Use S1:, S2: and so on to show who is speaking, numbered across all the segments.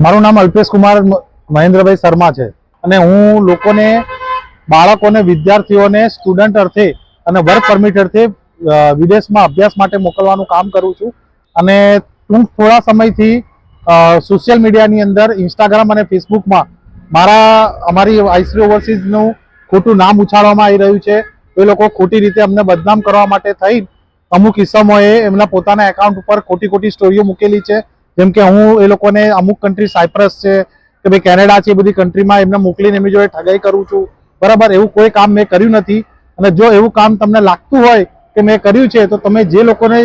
S1: મારું નામ અલ્પેશ કુમાર મહેન્દ્રભાઈ શર્મા છે. અને હું લોકોને, બાળકોને, વિદ્યાર્થીઓને સ્ટુડન્ટ અર્થે અને વર્ક પરમિટ અર્થે વિદેશમાં અભ્યાસ માટે મોકલવાનું કામ કરું છું. અને ટૂંક થોડા સમયથી સોશિયલ મીડિયાની અંદર ઇન્સ્ટાગ્રામ અને ફેસબુકમાં મારા, અમારી આઈસી ઓવરસીઝનું ખોટું નામ ઉછાળવામાં આવી રહ્યું છે. એ લોકો ખોટી રીતે અમને બદનામ કરવા માટે થઈ અમુક કિસ્સામાં એમના પોતાના એકાઉન્ટ ઉપર ખોટી ખોટી સ્ટોરીઓ મૂકેલી છે. જેમ કે હું એ લોકોને અમુક કન્ટ્રી સાયપ્રસ છે, કે ભાઈ કેનેડા છે, એ બધી કન્ટ્રીમાં એમને મોકલીને એમની જોડે ઠગાઈ કરું છું. બરાબર, એવું કોઈ કામ મેં કર્યું નથી. અને જો એવું કામ તમને લાગતું હોય કે મેં કર્યું છે, તો તમે જે લોકોને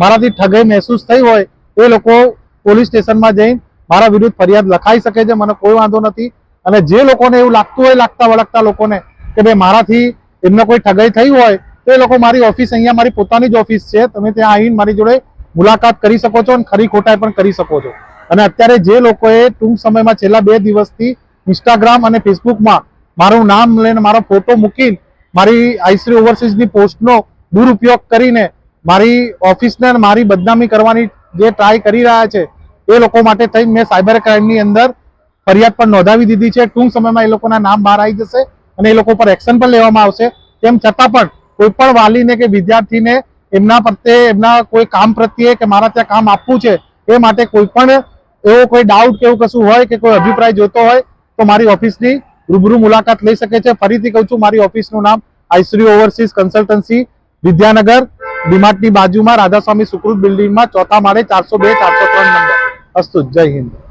S1: મારાથી ઠગાઈ મહેસૂસ થઈ હોય, એ લોકો પોલીસ સ્ટેશનમાં જઈને મારા વિરુદ્ધ ફરિયાદ લખાઈ શકે છે, મને કોઈ વાંધો નથી. અને જે લોકોને એવું લાગતું હોય, લાગતા વળગતા લોકોને, કે ભાઈ મારાથી એમને કોઈ ઠગાઈ થઈ હોય, તો એ લોકો મારી ઓફિસ, અહીંયા મારી પોતાની જ ઓફિસ છે. તમે ત્યાં આવીને મારી જોડે મુલાકાત કરી શકો છો અને ખરી ખોટાઈ પણ કરી શકો છો. અને અત્યારે જે લોકોએ ટૂંક સમયમાં છેલ્લા બે દિવસથી ઇન્સ્ટાગ્રામ અને ફેસબુકમાં મારું નામ લઈને મારો ફોટો મૂકીને મારી આઈસરી ઓવરસીઝની પોસ્ટનો દુરુપયોગ કરીને મારી ઓફિસને મારી બદનામી કરવાની જે ટ્રાય કરી રહ્યા છે, એ લોકો માટે થઈ મેં સાયબર ક્રાઇમની અંદર ફરિયાદ પણ નોંધાવી દીધી છે. ટૂંક સમયમાં એ લોકોના નામ બહાર આવી જશે અને એ લોકો પર એક્શન પણ લેવામાં આવશે. તેમ છતાં પણ કોઈ પણ વાલીને કે વિદ્યાર્થીને એમના પ્રત્યે એમના કોઈ કામ પ્રત્યે કે મારા ત્યાં કામ આપવું છે એ માટે કોઈ પણ એવો કોઈ ડાઉટ કે એવું કશું હોય કે કોઈ અભિપ્રાય જોતો હોય, તો મારી ઓફિસની રૂબરૂ મુલાકાત લઈ શકે છે. ફરીથી કહું છું, મારી ઓફિસનું નામ આઈશ્રી ઓવરસીઝ કન્સલ્ટન્સી, વિદ્યાનગર, ડીમાર્ટની બાજુમાં રાધાસ્વામી સુકૃત બિલ્ડિંગમાં ચોથા માળે ચારસો બે, ચારસો ત્રણ નંબર. અસ્તુ, જય હિન્દ.